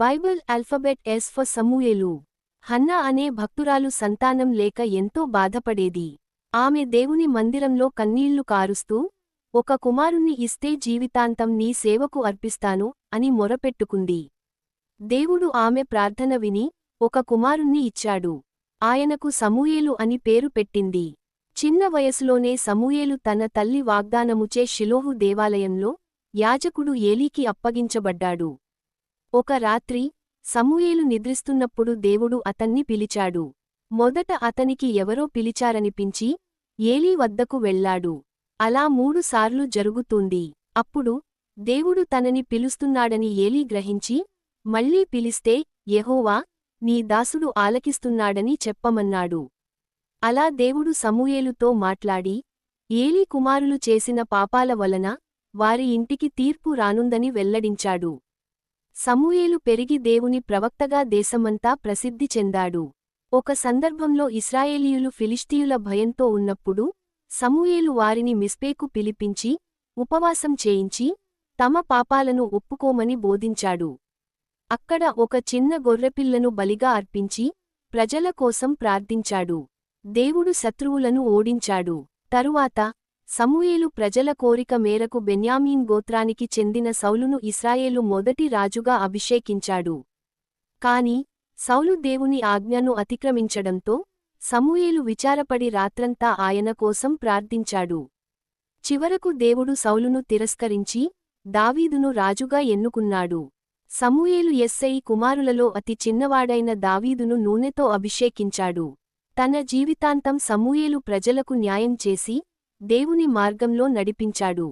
Bible alphabet S for Samuel. Hannah అనే భక్తురాలు సంతానం లేక ఎంతో బాధపడేది. ఆమె దేవుని మందిరంలో కన్నీళ్ళు కారుస్తూ ఒక కుమారుణ్ణి ఇస్తే జీవితాంతం నీ సేవకు అర్పిస్తాను అని మొరపెట్టుకుంది. దేవుడు ఆమె ప్రార్థన విని ఒక కుమారుణ్ణి ఇచ్చాడు. ఆయనకు సమూయేలు అని పేరు పెట్టింది. చిన్న వయసులోనే సమూయేలు తన తల్లి వాగ్దానముచే షిలోహు దేవాలయంలో యాజకుడు ఏలీకి అప్పగించబడ్డాడు. ఒక రాత్రి సమూయేలు నిద్రిస్తున్నప్పుడు దేవుడు అతన్ని పిలిచాడు. మొదట అతనికి ఎవరో పిలిచారనిపించి ఏలీ వద్దకు వెళ్ళాడు అలా మూడుసార్లు జరుగుతుంది. అప్పుడు దేవుడు తనని పిలుస్తున్నాడని ఏలీ గ్రహించి మళ్ళీ పిలిస్తే యహోవా నీ దాసుడు ఆలకిస్తున్నాడని చెప్పమన్నాడు. అలా దేవుడు సమూయేలుతో మాట్లాడి ఏలీ కుమారులు చేసిన పాపాల వలన వారి ఇంటికి తీర్పు రానుందని వెల్లడించాడు. సమూయేలు పెరిగి దేవుని ప్రవక్తగా దేశమంతా ప్రసిద్ధి చెందాడు. ఒక సందర్భంలో ఇస్రాయేలీయులు ఫిలిస్తీయుల భయంతో ఉన్నప్పుడు సమూయేలు వారిని మిస్పేకు పిలిపించి ఉపవాసం చేయించి తమ పాపాలను ఒప్పుకోమని బోధించాడు. అక్కడ ఒక చిన్న గొర్రెపిల్లను బలిగా అర్పించి ప్రజల కోసం ప్రార్థించాడు. దేవుడు శత్రువులను ఓడించాడు. తరువాత సమూయేలు ప్రజల కోరిక మేరకు బెన్యామీన్ గోత్రానికి చెందిన సౌలును ఇస్రాయేలు మొదటి రాజుగా అభిషేకించాడు. కాని సౌలు దేవుని ఆజ్ఞను అతిక్రమించడంతో సమూయేలు విచారపడి రాత్రంతా ఆయన కోసం ప్రార్థించాడు. చివరకు దేవుడు సౌలును తిరస్కరించి దావీదును రాజుగా ఎన్నుకున్నాడు. సమూయేలు ఎస్ఐ కుమారులలో అతి చిన్నవాడైన దావీదును నూనెతో అభిషేకించాడు. తన జీవితాంతం సమూయేలు ప్రజలకు న్యాయం చేసి దేవుని మార్గంలో నడిపించాడు.